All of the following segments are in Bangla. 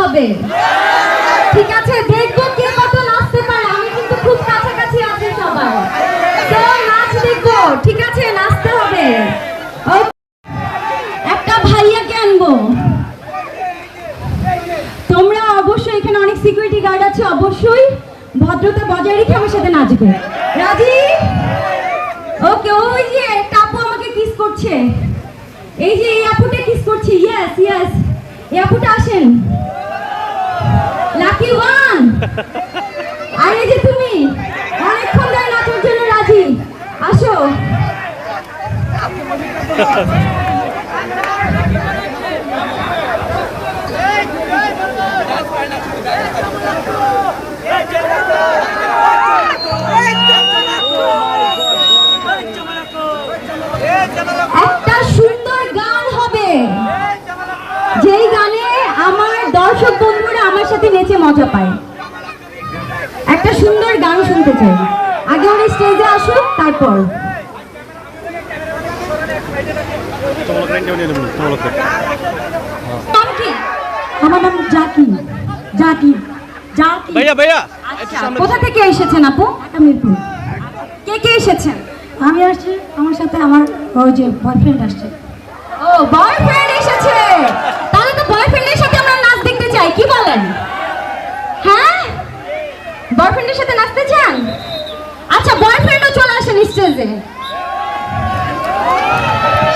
হবে। ঠিক আছে, দেখব কে কত নাচতে পারে। আমি কিন্তু খুব কাছাকাছি আছি সবার তো নাচ দেখব। ঠিক আছে, নাচতে হবে। একটা ভাইয়াকে আনব। তোমরা অবশ্যই এখানে অনেক সিকিউরিটি গার্ড আছে, অবশ্যই ভদ্রতা বজায় রেখে আমার সাথে নাচবে। রাজি? ওকে ওই যে একটা আমাকে কিস করছে। এই যে এই আপুটা কিস করছে। ইয়েস ইয়েস এই আপুটা আসেন। আর যে তুমি, অনেকক্ষণ ধরে নাচার জন্য রাজি। আসো। একটা সুন্দর গান হবে। যেই গানে আমার দর্শক বন্ধুরা আমার সাথে নেচে মজা পায়। সুন্দর গান শুনতে চাই। আগে উনি স্টেজে আসুন তারপর। আমার নাম জাকি। জাকি। জাকি। ভাইয়া ভাইয়া। আচ্ছা, কোথা থেকে এসেছেন আপু? আমিরপুর কে কে এসেছেন? আমি আসছি আমার সাথে আমার ওই যে বয়ফ্রেন্ড আসছে। ও বয়ফ্রেন্ড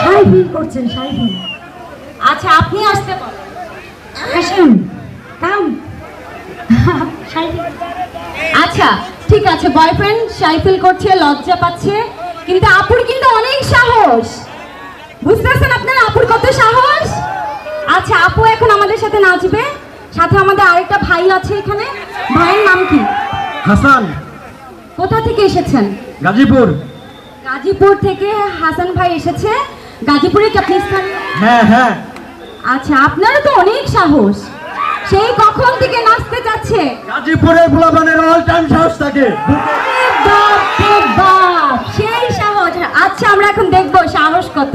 সাই ফিল করছেন সাই ফিল আচ্ছা আপনি আসতে বলেন আসেন। কাম আচ্ছা ঠিক আছে বয়ফ্রেন্ড সাইকেল করছে লজ্জা পাচ্ছে কিন্তু আপুর কিন্তু অনেক সাহস। বুঝতেছেন আপনারা আপুর কত সাহস? আচ্ছা আপু এখন আমাদের সাথে নাচবে। সাথে আমাদের আরেকটা ভাই আছে এখানে। ভাইয়ের নাম কি? হাসান। কোথা থেকে এসেছেন? গাজীপুর। গাজীপুর থেকে হাসান ভাই এসেছে। গাজীপুরে কি আপনি স্থানীয়? হ্যাঁ হ্যাঁ। আচ্ছা আপনার তো অনেক সাহস। সেই কখন থেকে নাচতে যাচ্ছে? গাজীপুরের পোলাপানের অল টাইম সাহস থাকে সেই সাহস। আচ্ছা আমরা এখন দেখব সাহস কত।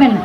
Bueno,